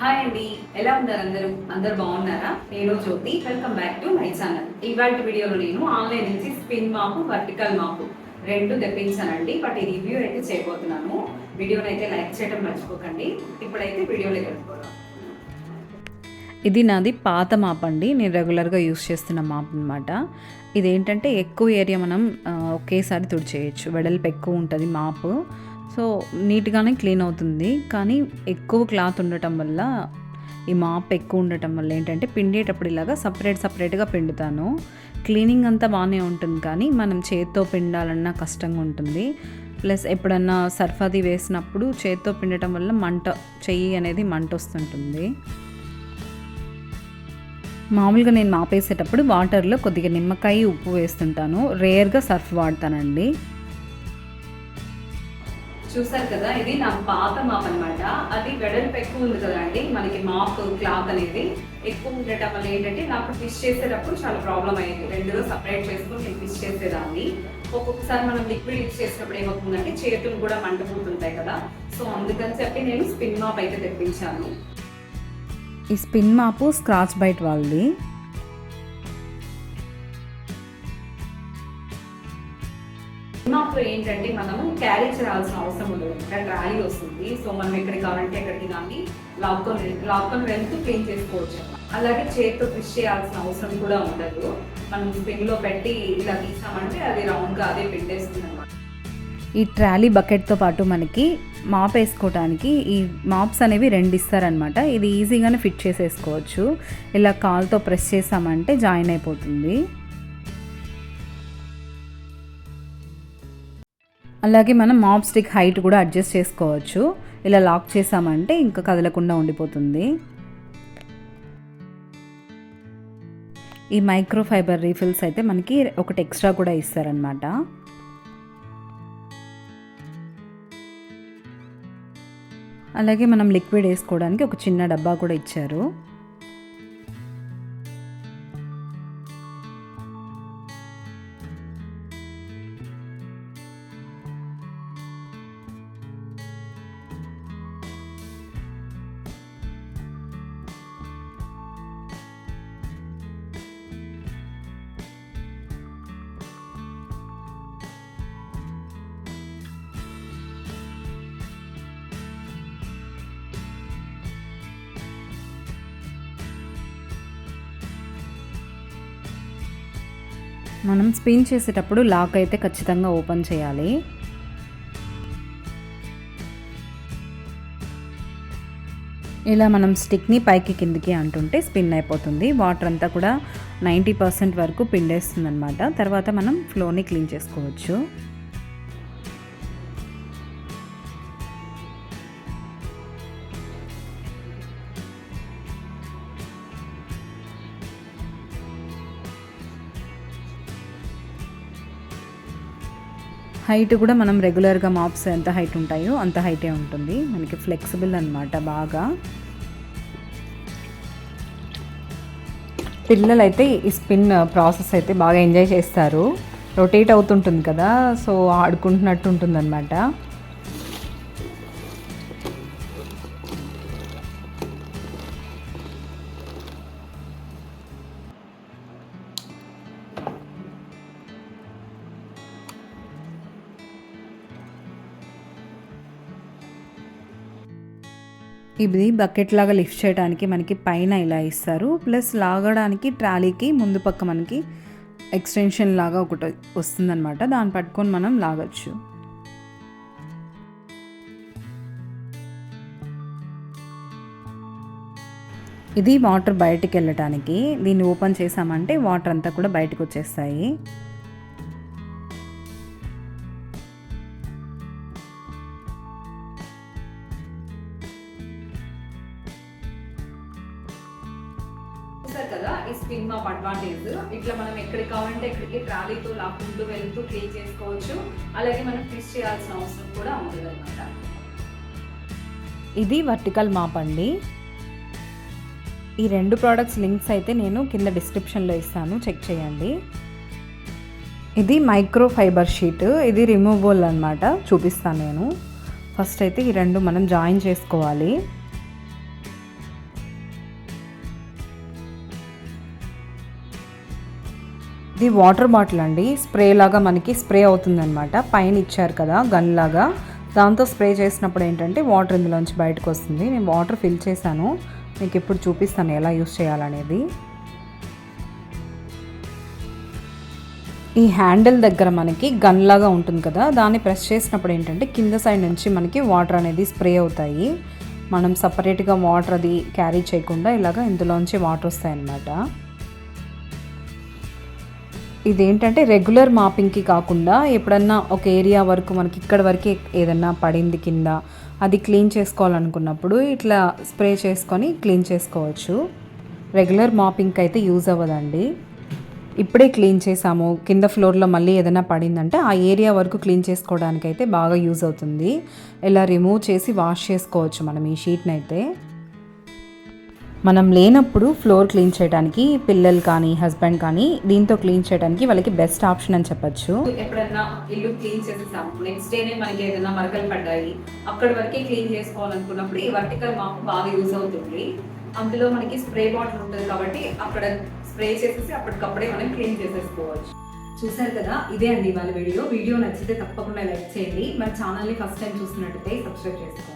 Hi అండి ఎలా ఉన్నారు అందరూ? అందరు బాగున్నారా? నేను Jyothi. Welcome back to my channel ఇవాళ వీడియోలో నేను ఆన్లైన్ నుంచి స్పిన్ మాపు వర్టికల్ మాపు రెండు తెప్పించానండి. బట్ ఈ రివ్యూ అయితే చేయబోతున్నాను. వీడియోని అయితే లైక్ చేయడం మర్చిపోకండి. ఇప్పుడైతే వీడియోలో వెళ్ళిపోదాం. ఇది నాది పాత మాప్ అండి నేను రెగ్యులర్గా యూస్ చేస్తున్న మాప్ అనమాట ఇదేంటంటే ఎక్కువ ఏరియా మనం ఒకేసారి తుడిచేయచ్చు. వెడల్పు ఎక్కువ ఉంటుంది మాపు. సో నీట్గానే క్లీన్ అవుతుంది. కానీ ఎక్కువ క్లాత్ ఉండటం వల్ల ఈ మాప్ ఎక్కువ ఉండటం వల్ల ఏంటంటే పిండేటప్పుడు ఇలాగా సపరేట్ సపరేట్గా పిండుతాను. క్లీనింగ్ అంతా బాగానే ఉంటుంది. కానీ మనం చేత్తో పిండాలన్నా కష్టంగా ఉంటుంది. ప్లస్ ఎప్పుడన్నా సర్ఫాది వేసినప్పుడు చేత్తో పిండటం వల్ల మంట చెయ్యి అనేది మంట వస్తుంటుంది. మామూలుగా నేను మాపేసేటప్పుడు వాటర్లో కొద్దిగా నిమ్మకాయ ఉప్పు వేస్తుంటాను. రేర్గా సర్ఫ్ వాడతానండి. చూసారు కదా ఇది నా పాత మాప్ అన్నమాట. అది వెడల్పు ఎక్కువ ఉంది కదండి మనకి మాప్ క్లాత్ అనేది ఎక్కువ ఉండటం వల్ల ఏంటంటే నాకు ఫిష్ చేసేటప్పుడు చాలా ప్రాబ్లం అయ్యేది. రెండులో సపరేట్ చేసుకుని నేను ఫిష్ చేసేదాన్ని. ఒక్కొక్కసారి మనం లిక్విడ్ యూజ్ చేసినప్పుడు ఏమవుతుందంటే చేతులు కూడా మంటపోతుంటాయి కదా. సో అందుకని చెప్పి నేను స్పిన్ మాప్ అయితే తెప్పించాను. ఈ స్పిన్ మాపు స్క్రాచ్ బైట్ వాళ్ళది. మాప్లో ఏంటంటే మనము క్యారీ చేయాల్సిన అవసరం ఉండదు. ఇక్కడ ట్రాలీ వస్తుంది. సో మనం ఎక్కడికి కావాలంటే ఎక్కడికి కానీ లాక్కొని లాక్కొని వెళ్తూ క్లీన్ చేసుకోవచ్చు. అలాగే చేతితో ఫిష్ చేయాల్సిన అవసరం కూడా ఉండదు. మనం స్పిన్ పెట్టి ఇలా తీసామంటే అది రౌండ్గా అదే పెట్టేస్తుంది అనమాట ఈ ట్రాలీ బకెట్తో పాటు మనకి మాప్ వేసుకోవడానికి ఈ మాప్స్ అనేవి రెండు ఇస్తారనమాట ఇది ఈజీగానే ఫిట్ చేసేసుకోవచ్చు. ఇలా కాల్తో ప్రెస్ చేసామంటే జాయిన్ అయిపోతుంది. అలాగే మనం మాప్ స్టిక్ హైట్ కూడా అడ్జస్ట్ చేసుకోవచ్చు. ఇలా లాక్ చేసామంటే ఇంకా కదలకుండా ఉండిపోతుంది. ఈ మైక్రోఫైబర్ రీఫిల్స్ అయితే మనకి ఒకటి ఎక్స్ట్రా కూడా ఇస్తారనమాట అలాగే మనం లిక్విడ్ వేసుకోవడానికి ఒక చిన్న డబ్బా కూడా ఇచ్చారు. మనం స్పిన్ చేసేటప్పుడు లాక్ అయితే ఖచ్చితంగా ఓపెన్ చేయాలి. ఇలా మనం స్టిక్ని పైకి కిందికి అంటుంటే స్పిన్ అయిపోతుంది. వాటర్ అంతా కూడా నైంటీ పర్సెంట్ వరకు పిండేస్తుంది అనమాట తర్వాత మనం ఫ్లోని క్లీన్ చేసుకోవచ్చు. హైట్ కూడా మనం రెగ్యులర్గా మాప్స్ ఎంత హైట్ ఉంటాయో అంత హైటే ఉంటుంది. మనకి ఫ్లెక్సిబుల్ అనమాట బాగా. పిల్లలైతే ఈ స్పిన్ ప్రాసెస్ అయితే బాగా ఎంజాయ్ చేస్తారు. రొటేట్ అవుతుంటుంది కదా సో ఆడుకుంటున్నట్టు ఉంటుంది ఇది బకెట్ లాగా లిఫ్ట్ చేయడానికి మనకి పైన ఇలా ఇస్తారు. ప్లస్ లాగడానికి ట్రాలీకి ముందు పక్క మనకి ఎక్స్టెన్షన్ లాగా ఒకటి వస్తుందన్నమాట. దాన్ని పట్టుకొని మనం లాగచ్చు. ఇది వాటర్ బయటికి వెళ్ళటానికి దీన్ని ఓపెన్ చేసామంటే వాటర్ అంతా కూడా బయటకు వచ్చేస్తాయి. చూసారు కదా ఈ స్కిన్ మాప్ అడ్వాంటేజ్. ఇట్లా మనం ఎక్కడికి కావాలంటే ఎక్కడికి ట్రాలీతో లాక్కుంటూ వెళ్తూ క్లీన్ చేసుకోవచ్చు. అలాగే మనం ఫిష్ చేయాల్సిన అవసరం కూడా ఉండదు అనమాట ఇది వర్టికల్ మాప్ అండి. ఈ రెండు ప్రోడక్ట్స్ లింక్స్ అయితే నేను కింద డిస్క్రిప్షన్లో ఇస్తాను. చెక్ చేయండి. ఇది మైక్రో ఫైబర్ షీట్. ఇది రిమూవబుల్ అనమాట చూపిస్తాను నేను. ఫస్ట్ అయితే ఈ రెండు మనం జాయిన్ చేసుకోవాలి. ఇది వాటర్ బాటిల్ అండి. స్ప్రే లాగా మనకి స్ప్రే అవుతుందన్నమాట. పైన ఇచ్చారు కదా గన్ లాగా. దాంతో స్ప్రే చేసినప్పుడు ఏంటంటే వాటర్ ఇందులోంచి బయటకు వస్తుంది. నేను వాటర్ ఫిల్ చేశాను. మీకు ఇప్పుడు చూపిస్తాను ఎలా యూస్ చేయాలనేది. ఈ హ్యాండిల్ దగ్గర మనకి గన్ లాగా ఉంటుంది కదా దాన్ని ప్రెస్ చేసినప్పుడు ఏంటంటే కింద సైడ్ నుంచి మనకి వాటర్ అనేది స్ప్రే అవుతాయి. మనం సపరేట్గా వాటర్ అది క్యారీ చేయకుండా ఇలాగ ఇందులోంచి వాటర్ వస్తాయి అన్నమాట ఇదేంటంటే రెగ్యులర్ మాపింగ్కి కాకుండా ఎప్పుడన్నా ఒక ఏరియా వరకు మనకి ఇక్కడ వరకే ఏదన్నా పడింది కింద అది క్లీన్ చేసుకోవాలనుకున్నప్పుడు ఇట్లా స్ప్రే చేసుకొని క్లీన్ చేసుకోవచ్చు. రెగ్యులర్ మాపింగ్కి అయితే యూజ్ అవ్వదండి. ఇప్పుడే క్లీన్ చేసాము కింద ఫ్లోర్లో మళ్ళీ ఏదైనా పడిందంటే ఆ ఏరియా వరకు క్లీన్ చేసుకోవడానికి అయితే బాగా యూజ్ అవుతుంది. ఇలా రిమూవ్ చేసి వాష్ చేసుకోవచ్చు మనం ఈ షీట్ని అయితే మనం లేనప్పుడు ఫ్లోర్ క్లీన్ చేయడానికి పిల్లలు కానీ హస్బెండ్ కానీ దీంతో క్లీన్ చేయడానికి వాళ్ళకి బెస్ట్ ఆప్షన్ అని చెప్పొచ్చు. ఎప్పుడన్నా ఇల్లు క్లీన్ చేసేసాము నెక్స్ట్ డేనే మనకి ఏదైనా మరకలు పడ్డాయి అక్కడి వరకే క్లీన్ చేసుకోవాలనుకున్నప్పుడు ఈ వర్టికల్ మాప్ బాగా యూజ్ అవుతుంది. అందులో మనకి స్ప్రే బాటిల్ ఉంటుంది కాబట్టి అక్కడ స్ప్రే చేసేసి అప్పటికప్పుడే మనం క్లీన్ చేసేసుకోవచ్చు. చూసారు కదా ఇదే అండి వాళ్ళ వీడియో వీడియో నచ్చితే తప్పకుండా లైక్ చేయండి. మన ఛానల్ని ఫస్ట్ టైం చూసినట్టయితే సబ్స్క్రైబ్ చేసుకోండి.